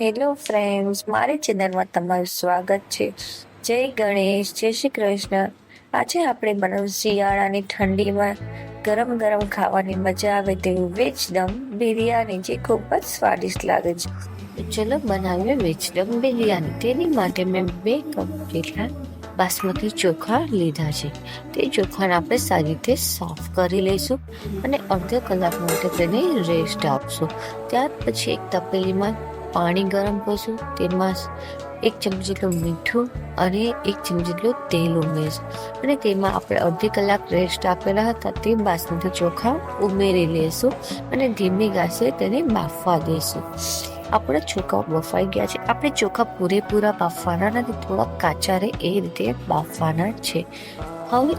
Hello friends મારી ચેનલમાં તમારું સ્વાગત છે. જય ગણેશ, જય શ્રી કૃષ્ણ. આજે આપણે બનાવ્યું શિયાળાની ઠંડીમાં ગરમ ગરમ ખાવાની મજા આવે તેવું વેજ દમ બિરયાની, જે ખૂબ જ સ્વાદિષ્ટ લાગે છે. ચલો બનાવીએ વેજ દમ બિરયાની. તેની માટે મેં બે કપ જેટલા બાસમતી ચોખા લીધા છે. તે ચોખાને આપણે સારી રીતે સાફ કરી લઈશું અને અડધો કલાક માટે તેને રેસ્ટ આપશું. ત્યાર પછી એક તપેલીમાં પાણી ગરમ કરશું, તેમાં એક ચમચી જેટલું મીઠું અને એક ચમચી જેટલું તેલ ઉમેરીશું. અને તેમાં આપણે અડધી કલાક રેસ્ટ આપેલા હતા, તે બાસમતી ચોખા ઉમેરી લઈશું અને ધીમી ગાસે તેને બાફવા દઈશું આપણા ચોખા બફાઈ ગયા છે. આપણે ચોખા પૂરેપૂરા બાફવાના નથી, થોડા કાચા રહે એ રીતે બાફવાના છે. હવે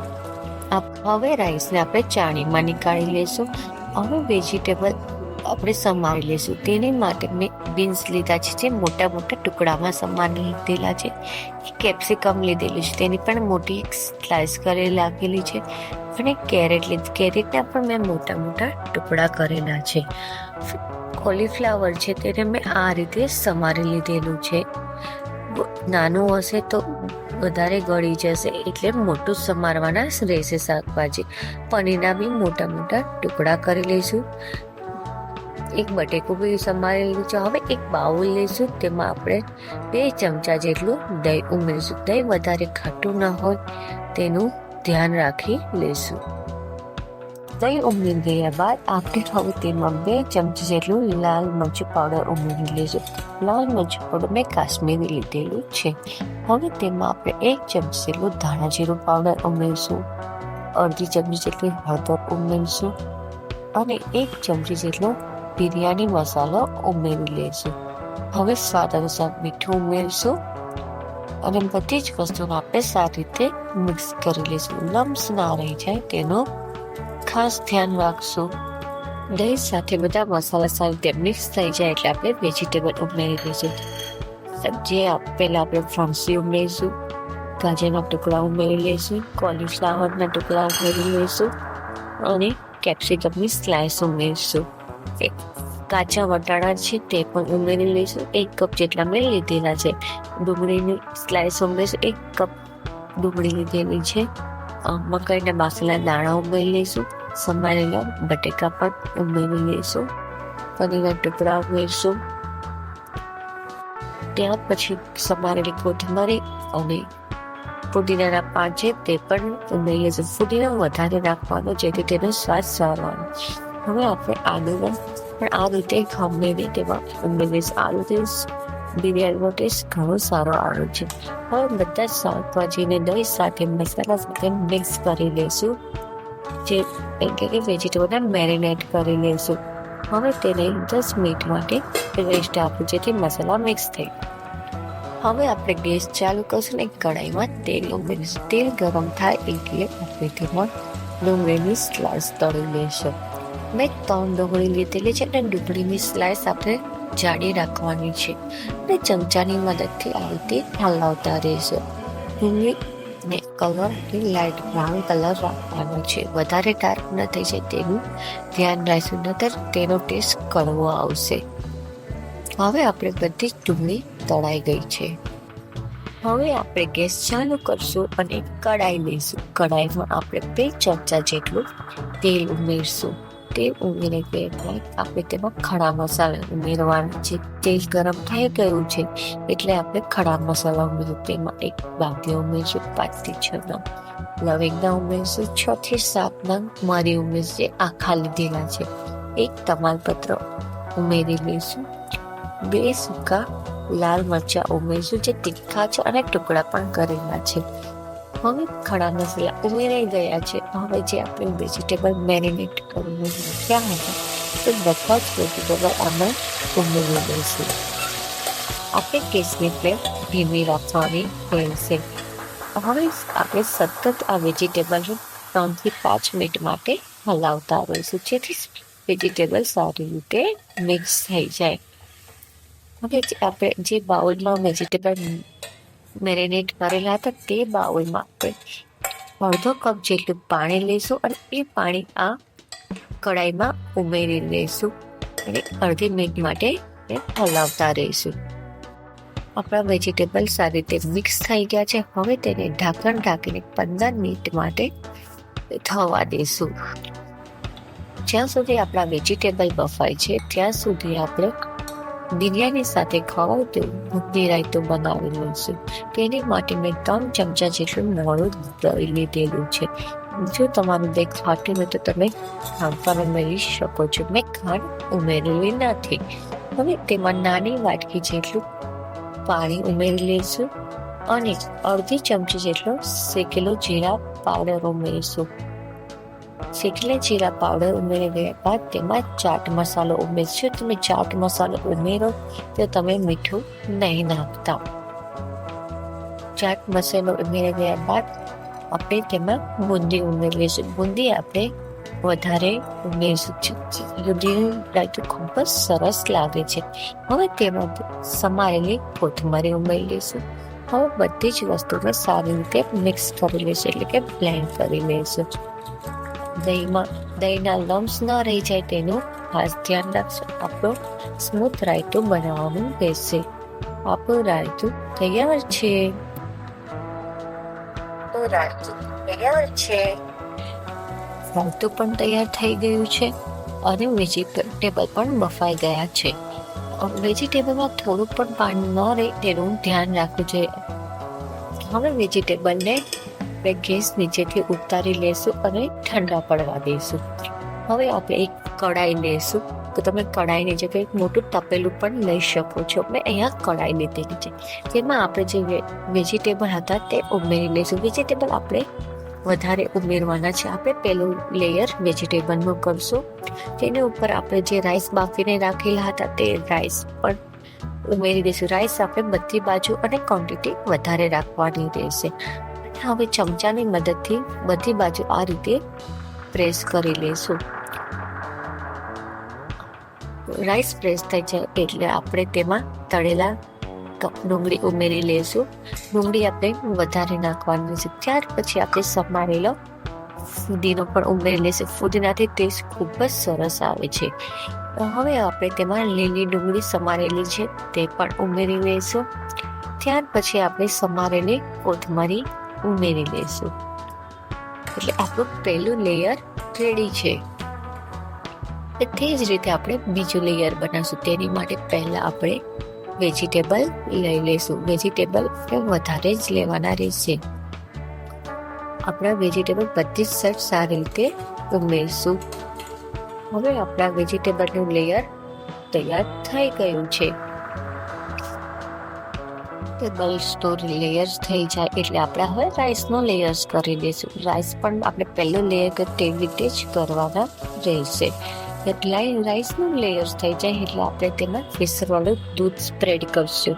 હવે રાઈસને આપણે ચાણીમાં નીકાળી લઈશું હવે વેજીટેબલ આપણે સમારી લઈશું. તેની માટે મેં બીન્સ લીધા છે, જે મોટા મોટા ટુકડામાં સમારી લીધેલા છે. કેપ્સિકમ લીધેલું છે, તેની પણ મોટી સ્લાઇસ કરેલી લાગેલી છે અને કેરેટ લીધી કેરેટના પણ મેં મોટા મોટા ટુકડા કરેલા છે. કોલીફ્લાવર છે, તેને મેં આ રીતે સમારી લીધેલું છે. નાનું હશે તો વધારે ગળી જશે, એટલે મોટું સમારવાના રહેશે શાકભાજી. પનીરના બી મોટા મોટા ટુકડા કરી લઈશું. એક બટેકું બી સંભાળી લીધું છે. હવે એક બાઉલ લઈશું, તેમાં આપણે બે ચમચા જેટલું દહીં ઉમેરીશું. દહીં વધારે ખાટું ન હોય, તેનું ધ્યાન રાખી લઈશું. દહીં ઉમેરી ગયા બાદ આપણે હવે તેમાં બે ચમચી જેટલું લાલ મરચું પાવડર ઉમેરી લઈશું. લાલ મરચું પાવડર મેં કાશ્મીરી લીધેલું છે. હવે તેમાં આપણે એક ચમચી જેટલું ધાણા જીરું પાવડર ઉમેરીશું. અડધી ચમચી જેટલી હળદર ઉમેરીશું. અને એક ચમચી જેટલો બિરયાની મસાલો ઉમેરી લઈશું હવે સ્વાદ અનુસાર મીઠું ઉમેરીશું અને બધી જ વસ્તુને આપણે સારી રીતે મિક્સ કરી લઈશું લમ્સ ના રહી જાય તેનું ખાસ ધ્યાન રાખશું. દહીં સાથે બધા મસાલા સારી રીતે મિક્સ થઈ જાય એટલે આપણે વેજીટેબલ ઉમેરી દઈશું જે આપ- પહેલા આપણે ફ્રાંસી ઉમેરીશું, ગાજરના ટુકડા ઉમેરી લઈશું કોલીફ્લાવરના ટુકડા ઉમેરી લઈશું અને કેપ્સિકમની સ્લાઇસ ઉમેરીશું. એક કાચા વટાણા છે તે પણ ઉમેરી લઈશું. એક કપ જેટલા મેં લીધેલા છે. ડુંગળીની સ્લાઇસ ઉમેરીશું. એક કપ ડુંગળી લીધેલી છે. મકાઈના બાફેલા દાણા ઉમેરી લઈશું. સમારેલા બટેકા પણ ઉમેરી લઈશું. પનીરના ટુકડા ઉમેરીશું. ત્યાર પછી સમારેલી કોથમરી અને ફુદીનાના પાન છે તે પણ ઉમેરી લઈશું. ફુદીનો વધારે નાખવાનો, જેથી તેનો સ્વાદ સારો આવે. હવે આપણે આદુનો પણ આ રીતે ખમણીને તેમાં ઉમેરીશ આ રીતે બિરયાનીનો ટેસ્ટ ઘણો સારો આવે છે હવે બધા શાકભાજીને દહીં સાથે મસાલા સાથે મિક્સ કરી લઈશું જે એટલે કે વેજીટેબલને મેરિનેટ કરી લઈશું હવે તેને દસ મિનિટ માટે રેસ્ટ આપું જેથી મસાલા મિક્સ થઈ હવે આપણે ગેસ ચાલુ કરશું ને કઢાઈમાં તેલ ઉમેરીશું તેલ ગરમ થાય એટલે આપણે તેમાં ડુંગળીની સ્લાઇસ તળી લઈશું મેં ત્રણ ડુંગળી લીધેલી છે અને ડુંગળીની સ્લાઇસ આપણે જાડી રાખવાની છે. અને ચમચાની મદદથી આ રીતે હલાવતા રહેશે. ડુંગળી ને કલર લાઇટ બ્રાઉન કલર રાખવાનો છે. વધારે ડાર્ક ન થઈ જાય તેનું ધ્યાન રાખશું નતર તેનો ટેસ્ટ કડવો આવશે. હવે આપણે બધી જ ડુંગળી તળાઈ ગઈ છે. હવે આપણે ગેસ ચાલુ કરશું અને કડાઈ લઈશું. કડાઈમાં આપણે બે ચમચા જેટલું તેલ ઉમેરશું. તેલ ઉમેરી બાદ આપણે તેમાં ખડા મસાલા ઉમેરવાના છે. તેલ ગરમ થઈ ગયું છે એટલે આપણે ખડા મસાલા ઉમેર્યું તેમાં એક બાગ્ય ઉમેરશું પાંચથી છ નંગ. લવિંગના ઉમેરશું, છ થી સાત નંગ. મરી ઉમેરશે આખા લીધેલા છે. એક તમાલપત્ર ઉમેરી લઈશું. બે સૂકા લાલ મરચા ઉમેરશું જે તીખા છે અને ટુકડા પણ કરેલા છે. હવે ખડા મસાલા ઉમેરાઈ ગયા છે. હવે જે આપણે વેજીટેબલ મેરિનેટ કરીને મૂક્યા હતા તો બધા જ વેજીટેબલ આમાં ઉમેરી દઈશું. આપણે કેસની પ્લેટ ધીમી રાખવાની રહેશે. હવે આપણે સતત આ વેજીટેબલ ત્રણથી પાંચ મિનિટ માટે હલાવતા રહીશું. જેથી વેજીટેબલ સારી રીતે મિક્સ થઈ જાય. હવે આપણે જે બાઉલમાં વેજીટેબલ મેરિનેટ કરેલા હતા તે બાઉલમાં આપણે અડધો કપ જેટલું પાણી લઈશું અને એ પાણી આ કડાઈમાં ઉમેરી લઈશું અને અડધી મિનિટ માટે હલાવતા રહીશું. આપણા વેજીટેબલ સારી રીતે મિક્સ થઈ ગયા છે. હવે તેને ઢાંકણ ઢાંકીને પંદર મિનિટ માટે થવા દઈશું. જ્યાં સુધી આપણા વેજીટેબલ બફાય છે, ત્યાં સુધી આપણે બિરયાની સાથે ખાઓ તો ભૂખની રાયતું બનાવી છું. તેની માટે મેં ત્રણ ચમચા જેટલું મોડું દહીં લીધેલું છે. જો તમારું દહીં ખાટું હોય તો તમે ખાંડ ઉમેરી શકો છો. મેં ખાંડ ઉમેરેલી નથી. હવે તેમાં નાની વાટકી જેટલું પાણી ઉમેરી લઈશું અને અડધી ચમચી જેટલો શેકેલો જીરા પાવડર ઉમેરીશું. શેકેલા જીરા પાવડર ઉમેરી ગયા બાદ તેમાં ચાટ મસાલો ઉમેરશો. તમે ચાટ મસાલો ઉમેરો તો તમે મીઠું નહીં નાખતા. ચાટ મસાલો ઉમેરી ગયા બાદ આપણે તેમાં બુંદી ઉમેરી લઈશું બુંદી આપણે વધારે ઉમેરીશું. બુંદીનું રાયતું ખૂબ જ સરસ લાગે છે. હવે તેમાં સમારેલી કોથમરી ઉમેરી લઈશું હવે બધી જ વસ્તુને સારી રીતે મિક્સ કરી લઈશું એટલે કે બ્લેન્ડ કરી લઈશું. દહીંમાં દહીંના લમ્સ ન રહી જાય તેનું ખાસ ધ્યાન રાખશો આપણું સ્મૂથ રાયતું બનાવવાનું રહેશે. આપણું રાયતું તૈયાર છે. રાયતું તૈયાર છે. રાયતું પણ તૈયાર થઈ ગયું છે અને વેજીટેબલ પણ બફાઈ ગયા છે. વેજીટેબલમાં થોડું પણ પાણી ન રહે તેનું ધ્યાન રાખવું જોઈએ. હવે વેજીટેબલને આપણે ગેસ નીચેથી ઉતારી લેશું અને ઠંડા પડવા દઈશું. હવે આપણે એક કડાઈ લેશું. તો તમે કડાઈની જગ્યાએ એક મોટું તપેલું પણ લઈ શકો છો. મેં અહીંયા કડાઈ લીધેલી છે. તેમાં આપણે જે વેજીટેબલ હતા તે ઉમેરી લઈશું. વેજીટેબલ આપણે વધારે ઉમેરવાના છે. આપણે પહેલું લેયર વેજીટેબલનું કરશું. તેની ઉપર આપણે જે રાઈસ બાફીને રાખેલા હતા તે રાઈસ પણ ઉમેરી દઈશું. રાઈસ આપણે બધી બાજુ અને ક્વોન્ટિટી વધારે રાખવાની રહેશે. હવે ચમચાની મદદથી બધી બાજુ આ રીતે પ્રેસ કરી લઈશું. રાઈસ પ્રેસ થઈ જાય એટલે આપણે તેમાં તળેલા ડુંગળી ઉમેરી લઈશું. ડુંગળી આપણે વધારે નાખવાની છે. ત્યાર પછી આપણે સમારેલો ફુદીનો પણ ઉમેરી લઈશું. ફુદીનાથી ટેસ્ટ ખૂબ જ સરસ આવે છે. હવે આપણે તેમાં લીલી ડુંગળી સમારેલી છે તે પણ ઉમેરી લઈશું. ત્યાર પછી આપણે સમારેલી કોથમરી ઉમેરી લઈશું. એટલે આપણું પહેલું લેયર રેડી છે. તે જ રીતે આપણે બીજું લેયર બનાવશું. તેની માટે પહેલાં આપણે વેજીટેબલ લઈ લઈશું. વેજીટેબલ વધારે જ લેવાના રહેશે. આપણા વેજીટેબલ બધી જ સર્ટ સારી રીતે ઉમેરશું. હવે આપણા વેજીટેબલનું લેયર તૈયાર થઈ ગયું છે. ટેબલ્સ તો લેયર્સ થઈ જાય એટલે આપણે હવે રાઈસનો લેયર્સ કરી દઈશું. રાઈસ પણ આપણે પહેલો લેયર કે તેવી રીતે જ કરવાના રહેશે. એટલે રાઈસનું લેયર્સ થઈ જાય એટલે આપણે તેમાં કેસરવાળું દૂધ સ્પ્રેડ કરશું.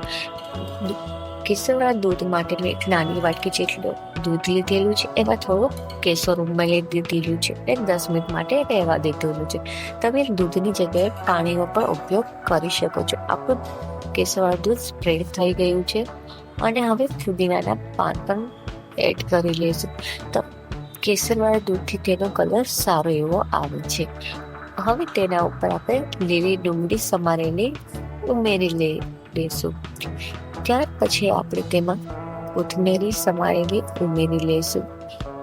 કેસરવાળા દૂધ માટે મેં એક નાની વાટકી જેટલું દૂધ લીધેલું છે, એમાં થોડું કેસર ઉમેરી દીધેલું છે. એ દસ મિનિટ માટે રહેવા દીધેલું છે. તમે દૂધની જગ્યાએ પાણીનો પણ ઉપયોગ કરી શકો છો. આપણું કેસરવાળું દૂધ સ્પ્રેડ થઈ ગયું છે. અને હવે ફુદીનાના પાન પણ એડ કરી લઈશું. તો કેસરવાળા દૂધથી તેનો કલર સારો એવો આવે છે. હવે તેના ઉપર આપણે લીલી ડુંગળી સમારેલી ઉમેરી લઈ લઈશું ત્યાર પછી આપણે તેમાં કોથમેરી સમારેલી ઉમેરી લઈશું.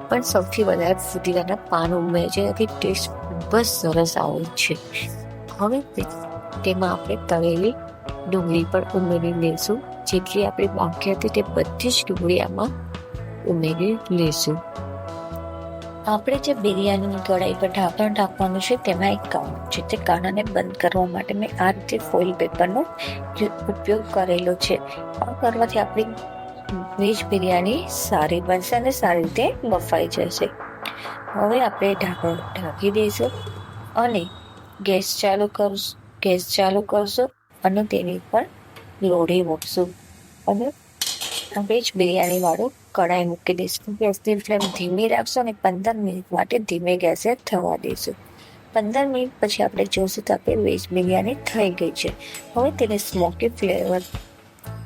પણ સૌથી વધારે ફુદીનાના પાન ઉમેરે છે, એનાથી ટેસ્ટ ખૂબ જ સરસ આવે છે. હવે તેમાં આપણે તળેલી ડુંગળી પણ ઉમેરી લઈશું જેટલી આપણી બાકી હતી તે બધી જ ડુંગળી આમાં ઉમેરી લઈશું આપણે જે બિરયાનીની કઢાઈ પર ઢાંકણ ઢાંકવાનું છે, તેમાં એક કાણું છે. તે કાણાને બંધ કરવા માટે મેં આ રીતે ફોઇલ પેપરનો ઉપયોગ કરેલો છે. આ કરવાથી આપણી વેજ બિરયાની સારી બનશે અને સારી રીતે બફાઈ જશે. હવે આપણે ઢાંકણ ઢાંકી દઈશું અને ગેસ ચાલુ કરશું. ગેસ ચાલુ કરશું. અને તેની પર લોઢી મૂકશું. અને વેજ જ બિરયાનીવાળું કઢાઈ મૂકી દઈશું. ગેસની ફ્લેમ ધીમી રાખશું અને પંદર મિનિટ માટે ધીમે ગેસે થવા દઈશું. પંદર મિનિટ પછી આપણે જોશું તો આપણે વેજ બિરયાની થઈ ગઈ છે. હવે તેને સ્મોકી ફ્લેવર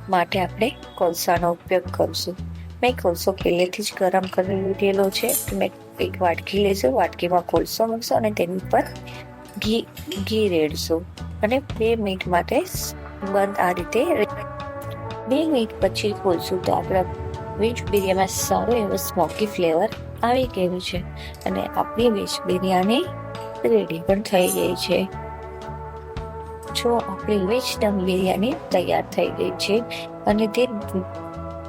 માટે આપણે કોલસાનો ઉપયોગ કરીશું. મેં કોલસો પહેલેથી જ ગરમ કરી લીધેલો છે. મેં એક વાટકી લેશું. વાટકીમાં કોલસો મૂકશો અને તેની ઉપર ઘી ઘી રેડશું અને બે મિનિટ માટે બંધ આ રીતે બે મિનિટ પછી ખોલશું તો આપણા વેજ બિરયાનીમાં સારો એવો સ્મોકી ફ્લેવર આવી ગયું છે અને આપણી વેજ બિરયાની રેડી પણ થઈ ગઈ છે. જો આપણી વેજ દમ બિરયાની તૈયાર થઈ ગઈ છે અને તે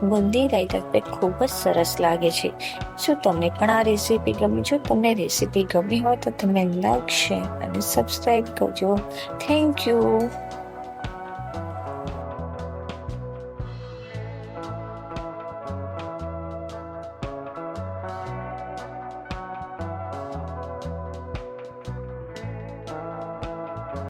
બુંદી રાયતા ખૂબ જ સરસ લાગે છે. શું તમને પણ આ રેસીપી ગમી? જો તમને રેસીપી ગમી હોય તો તમે લાઈક શેર અને સબસ્ક્રાઈબ કરજો. Thank you